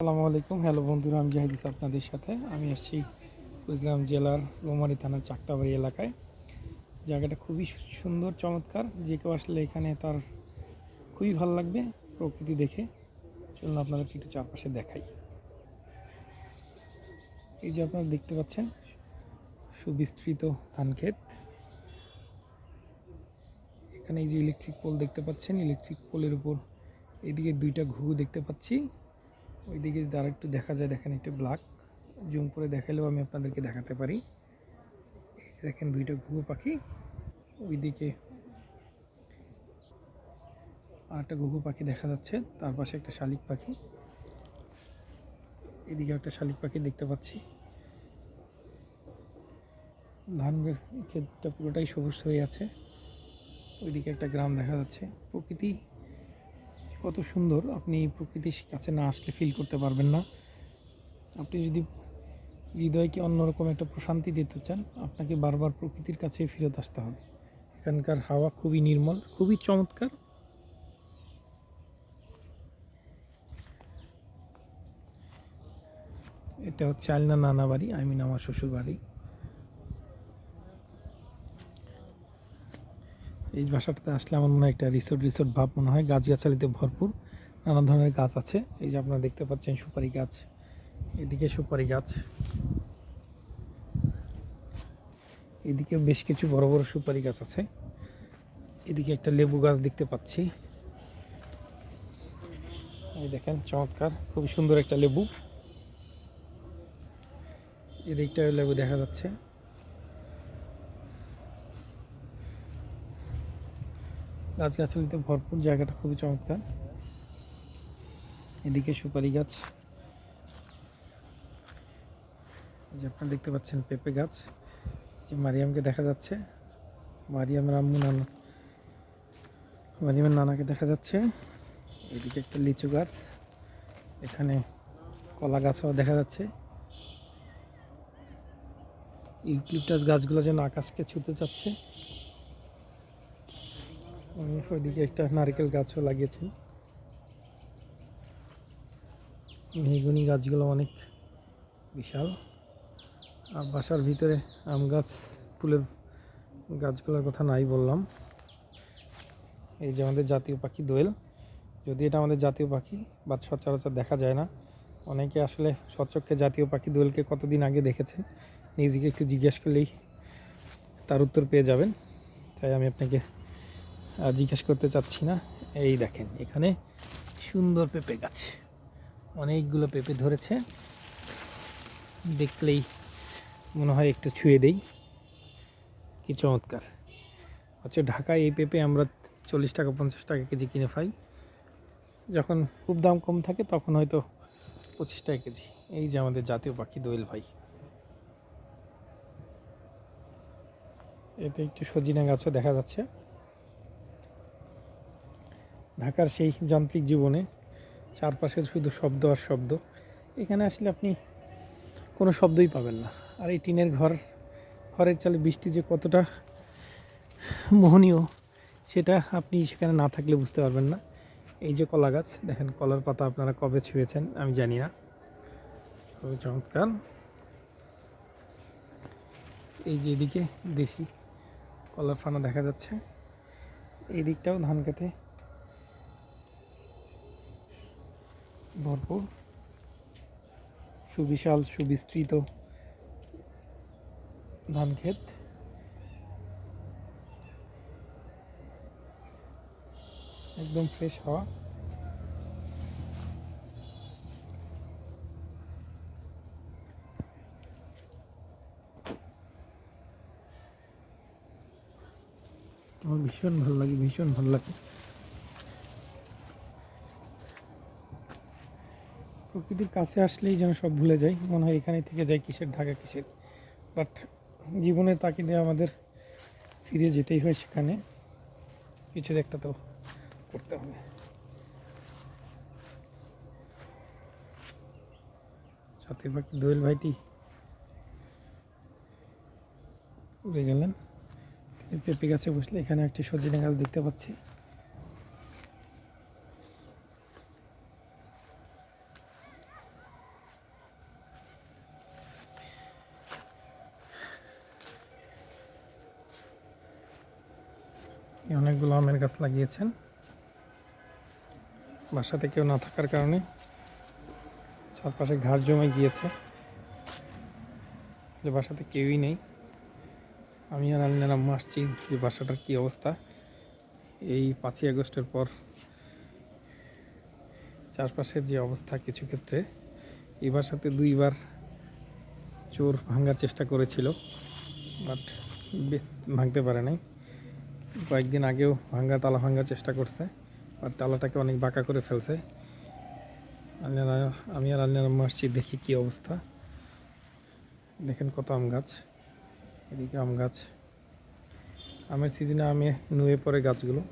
আসসালামু আলাইকুম। হ্যালো বন্ধুরা, আমি জাহিদিস আপনাদের সাথে। আমি এসেছি কুড়িগ্রাম জেলার রোমারি থানার চাকতাবাড়ি এলাকায়। জায়গাটা খুবই সুন্দর, চমৎকার। যে কেউ আসলে এখানে তার খুবই ভালো লাগবে প্রকৃতি দেখে। চলুন আপনাদেরকে একটু চারপাশে দেখাই। এই যে আপনারা দেখতে পাচ্ছেন, সুবিস্তৃত ধান ক্ষেত এখানে এই যে ইলেকট্রিক পোল দেখতে পাচ্ছেন। ইলেকট্রিক পোলের উপর এদিকে দুইটা ঘুঘু দেখতে পাচ্ছি। ওইদিকে যদি আরেকটু দেখা যায়, দেখেন একটু ব্ল্যাক জুম করে দেখালেও আমি আপনাদেরকে দেখাতে পারি। দেখেন দুইটা ঘুঘু পাখি। ওইদিকে আর একটা ঘুঘু পাখি দেখা যাচ্ছে, তার পাশে একটা শালিক পাখি। এদিকে একটা শালিক পাখি দেখতে পাচ্ছি। ধান ক্ষেতটা পুরোটাই সবুজ হয়ে আছে। ওইদিকে একটা গ্রাম দেখা যাচ্ছে। প্রকৃতি কত সুন্দর আপনি প্রকৃতির কাছে না আসলে ফিল করতে পারবেন না। আপনি যদি হৃদয়কে অন্যরকম একটা প্রশান্তি দিতে চান, আপনাকে বারবার প্রকৃতির কাছে ফিরত আসতে হবে। এখানকার হাওয়া খুবই নির্মল, খুবই চমৎকার। এটা হচ্ছে আলনা নানা বাড়ি আই মিন আমার শ্বশুর বাড়ি এই বাসাটাতে আসলে আমার মনে হয় একটা রিসোর্ট রিসোর্ট ভাব মনে হয়। গাছগাছালিতে ভরপুর। নানা ধরনের গাছ আছে। এই যে আপনারা দেখতে পাচ্ছেন সুপারি গাছ। এদিকে সুপারি গাছ। এদিকে বেশ কিছু বড় বড় সুপারি গাছ আছে। এদিকে একটা লেবু গাছ দেখতে পাচ্ছি। এই দেখেন, চমৎকার। খুবই সুন্দর একটা লেবু। এদিকটা লেবু দেখা যাচ্ছে। গাছগাছালিতে ভরপুর জায়গাটা খুবই চমৎকার। এদিকে সুপারি গাছ। যে আপনারা দেখতে পাচ্ছেন পেঁপে গাছ। যে মারিয়ামকে দেখা যাচ্ছে। মারিয়ামের আম্মু নানা। মারিয়ামের নানাকে দেখা যাচ্ছে। এদিকে একটা লিচু গাছ। এখানে কলা গাছও দেখা যাচ্ছে। ইউক্লিপটাস গাছগুলো যেন আকাশকে ছুতে চাচ্ছে। ওইদিকে একটা নারকেল গাছও লাগিয়েছেন। মেহগুনি গাছগুলো অনেক বিশাল। আর বাসার ভিতরে আম গাছ, ফুলের গাছগুলোর কথা নাই বললাম। এই যে আমাদের জাতীয় পাখি দোয়েল। যদি এটা আমাদের জাতীয় পাখি বা সচরাচর দেখা যায় না, অনেকে আসলে সচক্ষে জাতীয় পাখি দোয়েলকে কতদিন আগে দেখেছেন, নিজেকে একটু জিজ্ঞেস করলেই তার উত্তর পেয়ে যাবেন। তাই আমি আপনাকে জিজ্ঞেস করতে চাচ্ছি না। এই দেখেন, এখানে সুন্দর পেঁপে গাছ। অনেকগুলো পেঁপে ধরেছে। দেখলেই মনে হয় একটু ছুঁয়ে দেই। কি চমৎকার। হচ্ছে ঢাকায় এই পেঁপে আমরা চল্লিশ টাকা, পঞ্চাশ টাকা কেজি কিনে পাই। যখন খুব দাম কম থাকে, তখন হয়তো পঁচিশ টাকা কেজি। এই যে আমাদের জাতীয় পাখি দোয়েল ভাই। এতে একটু সজিনা গাছও দেখা যাচ্ছে। ঢাকার সেই যান্ত্রিক জীবনে চারপাশের শুধু শব্দ আর শব্দ, এখানে আসলে আপনি কোনো শব্দই পাবেন না। আর এই টিনের ঘর, ঘরের চালে বৃষ্টি যে কতটা মোহনীয়, সেটা আপনি সেখানে না থাকলে বুঝতে পারবেন না। এই যে কলা গাছ, দেখেন কলার পাতা আপনারা কবে ছুঁয়েছেন, আমি জানি না। খুবই চমৎকার। এই যে এদিকে দেশি কলার ফানা দেখা যাচ্ছে। এই দিকটাও ধান খেতে ভরপুর। সুবিশাল, সুবিস্তৃত ধান ক্ষেত একদম ফ্রেশ হওয়া। আমার ভীষণ ভালো লাগে, ভীষণ ভালো লাগে। প্রকৃতির কাছে আসলেই যেন সব ভুলে যাই মনে হয় এখানে থেকে যাই কিসের ঢাকা কিসের। বাট জীবনের তাকিদে আমাদের ফিরে যেতেই হয় সেখানে। কিছু একটা তো করতে হবে। সাথে বাকি দোয়েল ভাইটি উড়ে গেলেন। পেঁপে গাছে বসলে এখানে একটি সজিনা গাছ দেখতে পাচ্ছি। অনেকগুলো আমের গাছ লাগিয়েছেন। বাসাতে কেউ না থাকার কারণে চারপাশে ঘাস জমে গিয়েছে। যে বাসাতে কেউই নেই। আমি আর আলিনার আম্মা আসছি যে বাসাটার কী অবস্থা। এই পাঁচই আগস্টের পর চারপাশের যে অবস্থা কিছু ক্ষেত্রে, এই বাসাতে দুইবার চোর ভাঙার চেষ্টা করেছিল, বাট ভাঙতে পারে নাই। কয়েকদিন আগেও ভাঙ্গা তালা ভাঙ্গার চেষ্টা করছে, আর তালাটাকে অনেক বাঁকা করে ফেলছে। আমি আর আল্লাহ আম্মা আসছি, দেখি কী অবস্থা। দেখেন কত আম গাছ, এদিকে আম গাছ। আমের সিজনে আমে নুয়ে পড়ে গাছগুলো।